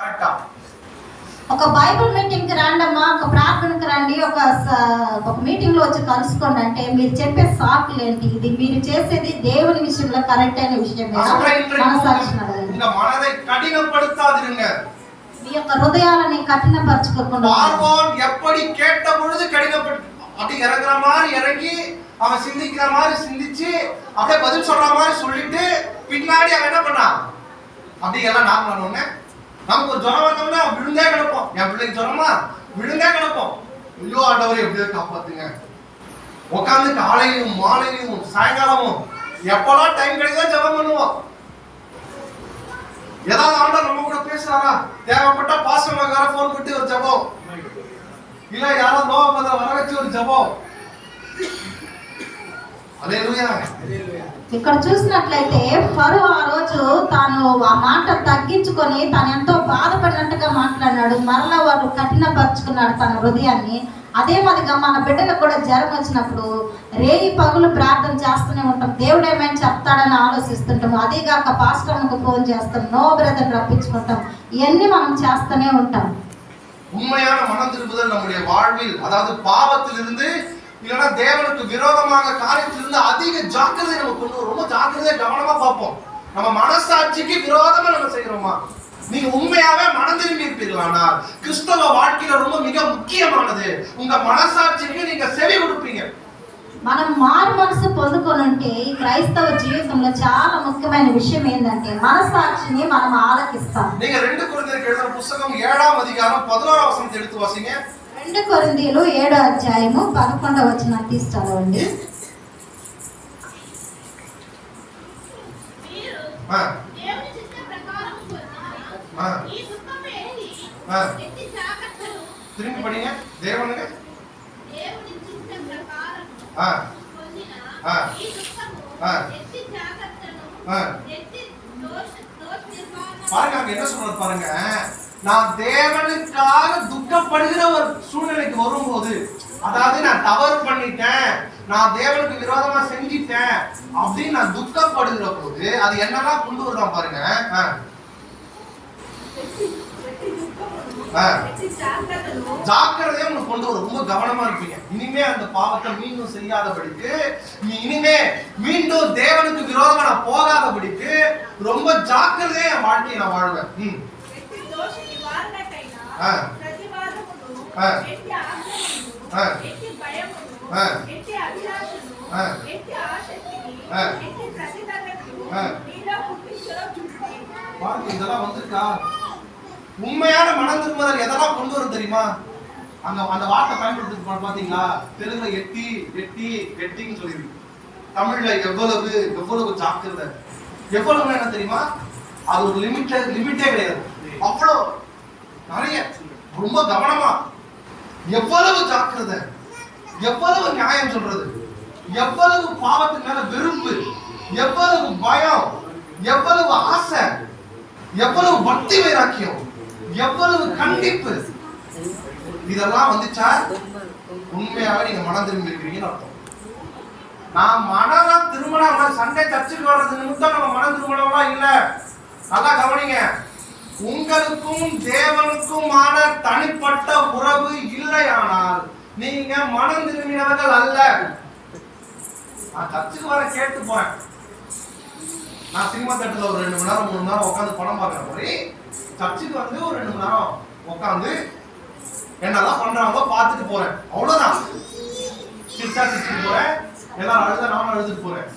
కరెక్టా ఒక Bible meeting కి రండమ్మా ఒక ప్రార్థనకి రండి ఒక స- ఒక మీటింగ్ లో వచ్చి కలుసుకోండి అంటే మీరు చెప్పే సాకులు ఏంటి ఇది మీరు చేసేది దేవుని విషయంలో కరెక్ట్ అయిన విషయం அதுக்கப்புறம் இன்றைக்கு మనసాక్షిని అడగండి. உங்க மனதை கடினப்படுத்தாதிருங்க మీ యొక్క హృదయాలని కఠినపరచుకోకుండా பார்வோன் எப்படி கேட்ட பொழுது கடினப்பட்டு அப்படி இறங்குற மாதிரி இறங்கி அவன் சிந்திக்கிற மாதிரி சிந்திச்சு அப்படியே பதில் சொல்ற மாதிரி சொல்லிட்டு பின்னாடி அவன் என்ன பண்ணான் அப்படி எல்லாம் நான் பண்ணோன்னே நமக்கு ஜுரம் வந்தோம்னா விழுந்தே கிடப்போம். என் பிள்ளைக்கு ஜுரமா? விழுந்தே கிடப்போம். ஐயோ ஆண்டவரை எப்படியோ காப்பாத்துங்க. உட்காந்து காலையிலும் மாலையிலும் சாயங்காலமும் எப்பெல்லாம் டைம் கிடைக்குதோ ஜெபம் பண்ணுவோம். ஏதாவது ஆண்டவர் நம்ம கூட பேசுறாரா தேவைப்பட்ட வேற ஃபோன் பண்ணி ஒரு ஜெபம். இல்ல யாரோ நோவ வர வச்சு ஒரு ஜெபம். அல்லேலூயா ఇక్కడ చూసినట్లయితే ఫరు ఆ రోజు తాను ఆ మాట తగ్గించుకొని తాను ఎంతో బాధపడినట్టుగా మాట్లాడినాడు మరలా వాడు కఠినపరుచుకున్నాడు తన హృదయాన్ని అదే మాదిరిగా మన బిడ్డలకు కూడా జ్వరం వచ్చినప్పుడు రేయి పగులు ప్రార్థన చేస్తూనే ఉంటాం దేవుడు ఏమైనా చెప్తాడని ఆలోచిస్తుంటాం అదేగాక పాస్టర్లకు ఫోన్ చేస్తాం నో బ్రదర్ రప్పించుకుంటాం ఇవన్నీ మనం చేస్తూనే ఉంటాం உண்மையான மனம் திரும்புதல் நம்முடைய வாழ்வில் அதாவது பாவத்திலிருந்து இல்லைன்னா தேவனுக்கு விரோதமாக காரியத்திலிருந்து அதிக ஜாக்கிரதை நம்ம கொண்டு வரும். ரொம்ப ஜாக்கிரதையா கவனமா பார்ப்போம் நம்ம மனசாட்சிக்கு விரோதமா நம்ம செய்யறோமா நீங்க உண்மையாவே மனம் திரும்பி இருப்பீர்களானால் கிறிஸ்தவ வாழ்க்கையில ரொம்ப மிக முக்கியமானது உங்க மனசாட்சிக்கு நீங்க செவி கொடுப்பீங்க మనం మారు మనసు పొందుకొని ఉంటే ఈ క్రైస్తవ జీవితంలో చాలా ముఖ్యమైన విషయం ఏంటంటే మనసాక్షిని మనం ఆలకిస్తాం நீங்க ரெண்டு குழந்தைக்கு எழுதுற புஸ்தகம் ஏழாம் அதிகாரம் பதினோராம் வசனத்தை எடுத்து வாசிங்க రెండు కొరిందీలు ఏడో అధ్యాయము పదకొండవ వచ్చిన తీసి చదవండి మీరు ஆ, దేవుని చిత్త ప్రకారం పొందిన ఆ, ఈ సుఖమేది ఆ. ఎట్టి జాగ్రత్తలు திரும்பி படிங்க தேவனுக்கு దేవుని చిత్త ప్రకారం ஆ, పొందిన ఆ. ఈ సుఖము ఆ. ఎట్టి జాగ్రత్తలు ఆ. ఎట్టి దోష దోష నిర్మాణం பாருங்க அங்க என்ன சொல்றது பாருங்க நான் தேவனுக்காக துக்கப்படுகிற ஒரு சூழ்நிலைக்கு வரும்போது அதாவது நான் தவறு பண்ணிட்டேன் நான் தேவனுக்கு விரோதமா செஞ்சிட்டேன் அப்படின்னு நான் துக்கப்படுகிற போது அது என்னெல்லாம் கொண்டு வருவான் பாருங்க. ஜாக்கிரதையும் உனக்கு கொண்டு வரும். ரொம்ப கவனமா இருப்பீங்க. இனிமே அந்த பாவத்தை மீண்டும் செய்யாதபடிக்கு நீ இனிமே மீண்டும் தேவனுக்கு விரோதமா நான் போகாதபடிக்கு ரொம்ப ஜாக்கிரதையா என் வாழ்க்கையை நான் வாழ்வேன். இதெல்லாம் வந்திருக்கா? உண்மையான மனம் திரும்புதல் எதெல்லாம் கொண்டு வரும் தெரியுமா? அந்த அந்த வார்த்தை பயன்படுத்தி பாத்தீங்களா? தெலுங்குல எட்டி எட்டி எட்டின்னு சொல்லியிருக்கு. தமிழ்ல எவ்வளவு எவ்வளவு ஜாக்கிரதை. எவ்வளவு என்ன தெரியுமா? அது ஒரு லிமிட் லிமிட்டே கிடையாது. அவ்வளோ நிறைய. ரொம்ப கவனமா. எவ்வளவு ஜாக்கிரதை. எவ்வளவு நியாயம் சொல்றது. எவ்வளவு பாவத்துக்கு மேல விரும்பு எவ்வளவு பயம். எவ்வளவு ஆசை. எவ்வளவு பக்தி வைராக்கியம். எவ்வளவு கண்டிப்பு. இதெல்லாம் வந்துச்சா உண்மையாவே நீங்க மனம் திரும்பி இருக்கிறீங்கன்னு அர்த்தம். நான் மனம் திருமணம் சண்டை சர்ச்சுக்கு வர்றது நிமித்தம் நம்ம மன திருமணம்லாம் இல்லை. நல்லா கவனிங்க. உங்களுக்கும் தேவனுக்குமான தனிப்பட்ட உறவு இல்லையானால் நீங்க மனம் திரும்பினவர்கள் அல்ல. நான் சர்ச்சுக்கு வர கேட்டு போறேன். நான் சினிமா தேட்டர்ல ஒரு ரெண்டு மணி நேரம் மூணு நேரம் உட்காந்து படம் பார்க்குற மாதிரி சர்ச்சுக்கு வந்து ஒரு ரெண்டு மணி நேரம் உட்காந்து என்னெல்லாம் பண்றாங்களோ பார்த்துட்டு போறேன். அவ்வளவுதான். சிரிச்சா சிரிச்சுட்டு போறேன். எல்லாரும் அழுத நானும் அழுதுட்டு போறேன்.